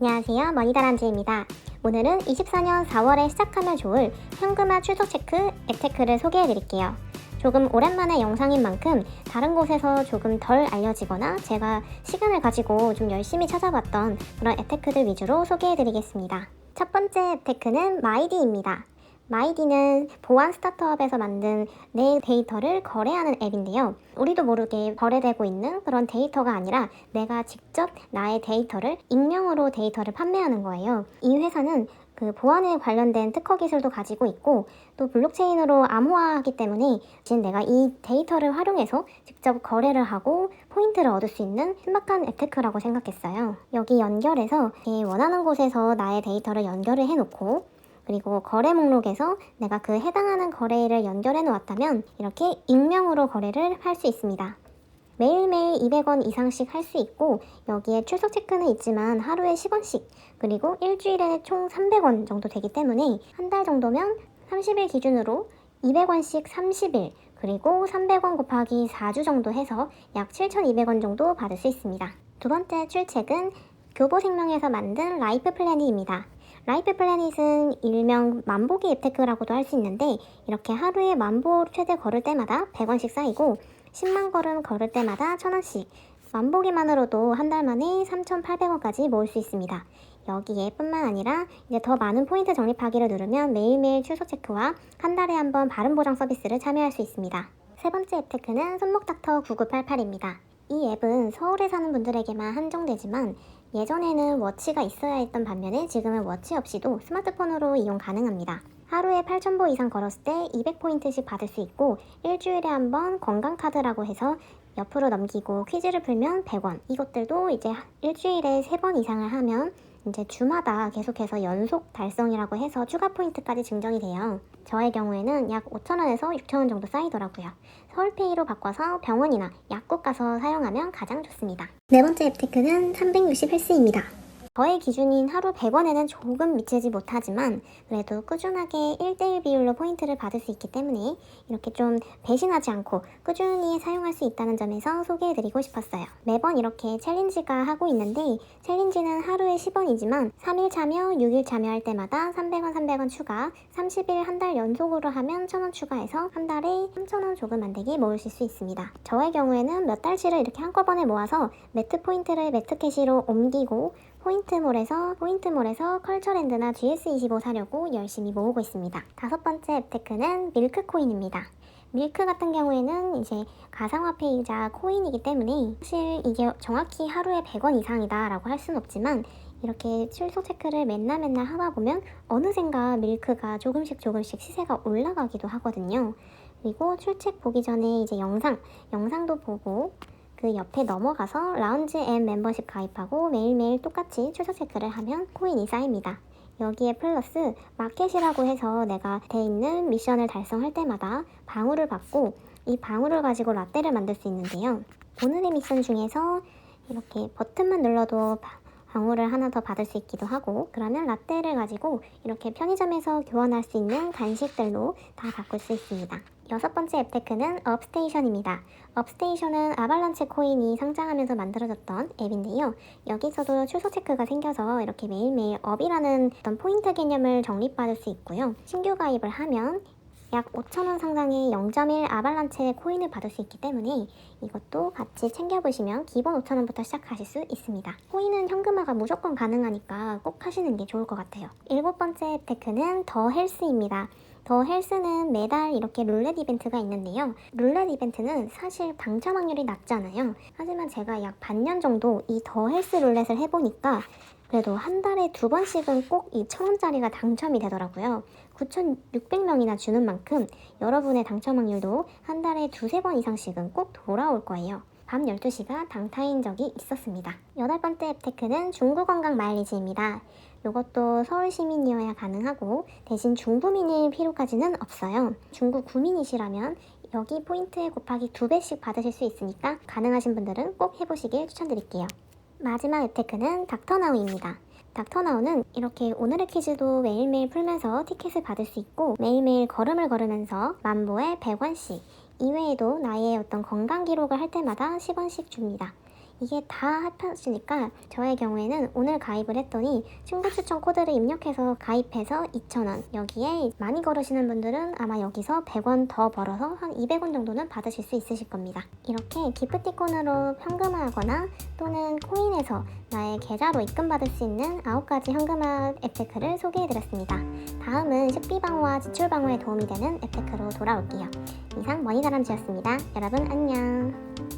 안녕하세요. 머니다람쥐입니다. 오늘은 24년 4월에 시작하면 좋을 현금화 출석 체크 앱테크를 소개해 드릴게요. 조금 오랜만에 영상인 만큼 다른 곳에서 조금 덜 알려지거나 제가 시간을 가지고 좀 열심히 찾아봤던 그런 앱테크들 위주로 소개해 드리겠습니다. 첫 번째 앱테크는 마이디입니다. 마이디는 보안 스타트업에서 만든 내 데이터를 거래하는 앱인데요. 우리도 모르게 거래되고 있는 그런 데이터가 아니라 내가 직접 나의 데이터를 익명으로 데이터를 판매하는 거예요. 이 회사는 그 보안에 관련된 특허 기술도 가지고 있고 또 블록체인으로 암호화하기 때문에 지금 내가 이 데이터를 활용해서 직접 거래를 하고 포인트를 얻을 수 있는 신박한 앱테크라고 생각했어요. 여기 연결해서 원하는 곳에서 나의 데이터를 연결을 해놓고 그리고 거래 목록에서 내가 그 해당하는 거래일을 연결해 놓았다면 이렇게 익명으로 거래를 할 수 있습니다. 매일매일 200원 이상씩 할 수 있고 여기에 출석 체크는 있지만 하루에 10원씩 그리고 일주일에 총 300원 정도 되기 때문에 한 달 정도면 30일 기준으로 200원씩 30일 그리고 300원 곱하기 4주 정도 해서 약 7,200원 정도 받을 수 있습니다. 두 번째 출첵은 교보생명에서 만든 라이프 플래닛입니다. 라이프 플래닛은 일명 만보기 앱테크라고도 할 수 있는데 이렇게 하루에 만보 최대 걸을 때마다 100원씩 쌓이고 10만 걸음 걸을 때마다 1000원씩 만보기만으로도 한 달 만에 3,800원까지 모을 수 있습니다. 여기에 뿐만 아니라 이제 더 많은 포인트 적립하기를 누르면 매일매일 출석 체크와 한 달에 한 번 발음 보장 서비스를 참여할 수 있습니다. 세 번째 앱테크는 손목닥터 9988입니다. 이 앱은 서울에 사는 분들에게만 한정되지만 예전에는 워치가 있어야 했던 반면에 지금은 워치 없이도 스마트폰으로 이용 가능합니다. 하루에 8,000보 이상 걸었을 때 200포인트씩 받을 수 있고 일주일에 한 번 건강카드라고 해서 옆으로 넘기고 퀴즈를 풀면 100원. 이것들도 이제 일주일에 3번 이상을 하면 이제 주마다 계속해서 연속 달성이라고 해서 추가 포인트까지 증정이 돼요. 저의 경우에는 약 5,000원에서 6,000원 정도 쌓이더라고요. 서울페이로 바꿔서 병원이나 약국 가서 사용하면 가장 좋습니다. 네 번째 앱테크는 360 헬스입니다. 저의 기준인 하루 100원에는 조금 미치지 못하지만 그래도 꾸준하게 1대1 비율로 포인트를 받을 수 있기 때문에 이렇게 좀 배신하지 않고 꾸준히 사용할 수 있다는 점에서 소개해드리고 싶었어요. 매번 이렇게 챌린지가 하고 있는데 챌린지는 하루에 10원이지만 3일 참여, 6일 참여할 때마다 300원, 300원 추가, 30일 한 달 연속으로 하면 1000원 추가해서 한 달에 3000원 조금 만들기 모으실 수 있습니다. 저의 경우에는 몇 달치를 이렇게 한꺼번에 모아서 매트 포인트를 매트 캐시로 옮기고 포인트몰에서 포인트몰에서 컬처랜드나 GS25 사려고 열심히 모으고 있습니다. 다섯 번째 앱테크는 밀크코인입니다. 밀크 같은 경우에는 이제 가상화폐이자 코인이기 때문에 사실 이게 정확히 하루에 100원 이상이다 라고 할 수는 없지만 이렇게 출석 체크를 맨날 맨날 하다 보면 어느샌가 밀크가 조금씩 조금씩 시세가 올라가기도 하거든요. 그리고 출첵 보기 전에 이제 영상, 영상도 보고 그 옆에 넘어가서 라운지 앤 멤버십 가입하고 매일매일 똑같이 출석 체크를 하면 코인이 쌓입니다. 여기에 플러스 마켓이라고 해서 내가 돼 있는 미션을 달성할 때마다 방울을 받고 이 방울을 가지고 라떼를 만들 수 있는데요. 오늘의 미션 중에서 이렇게 버튼만 눌러도 방울을 하나 더 받을 수 있기도 하고 그러면 라떼를 가지고 이렇게 편의점에서 교환할 수 있는 간식들로 다 바꿀 수 있습니다. 여섯 번째 앱테크는 업스테이션입니다. 업스테이션은 아발란체 코인이 상장하면서 만들어졌던 앱인데요. 여기서도 출석 체크가 생겨서 이렇게 매일매일 업이라는 어떤 포인트 개념을 적립받을 수 있고요. 신규 가입을 하면 약 5,000원 상당의 0.1 아발란체 코인을 받을 수 있기 때문에 이것도 같이 챙겨보시면 기본 5,000원부터 시작하실 수 있습니다. 코인은 현금화가 무조건 가능하니까 꼭 하시는 게 좋을 것 같아요. 일곱 번째 앱테크는 더 헬스입니다. 더 헬스는 매달 이렇게 룰렛 이벤트가 있는데요. 룰렛 이벤트는 사실 당첨 확률이 낮잖아요. 하지만 제가 약 반년 정도 이 더 헬스 룰렛을 해보니까 그래도 한 달에 두 번씩은 꼭 이 천원짜리가 당첨이 되더라고요. 9,600명이나 주는 만큼 여러분의 당첨 확률도 한 달에 두세 번 이상씩은 꼭 돌아올 거예요. 밤 12시가 당타인 적이 있었습니다. 여덟 번째 앱테크는 중구 건강 마일리지입니다. 이것도 서울 시민이어야 가능하고 대신 중부민일 필요까지는 없어요. 중구 구민이시라면 여기 포인트에 곱하기 두 배씩 받으실 수 있으니까 가능하신 분들은 꼭 해보시길 추천드릴게요. 마지막 앱테크는 닥터나우입니다. 닥터나우는 이렇게 오늘의 퀴즈도 매일매일 풀면서 티켓을 받을 수 있고 매일매일 걸음을 걸으면서 만보에 100원씩 이외에도 나의 어떤 건강 기록을 할 때마다 10원씩 줍니다. 이게 다 합쳐지니까 저의 경우에는 오늘 가입을 했더니 친구 추천 코드를 입력해서 가입해서 2,000원 여기에 많이 걸으시는 분들은 아마 여기서 100원 더 벌어서 한 200원 정도는 받으실 수 있으실 겁니다. 이렇게 기프티콘으로 현금화하거나 또는 코인에서 나의 계좌로 입금받을 수 있는 9가지 현금화 앱테크를 소개해드렸습니다. 다음은 식비방어와 지출방어에 도움이 되는 앱테크로 돌아올게요. 이상 머니다람쥐였습니다. 여러분 안녕.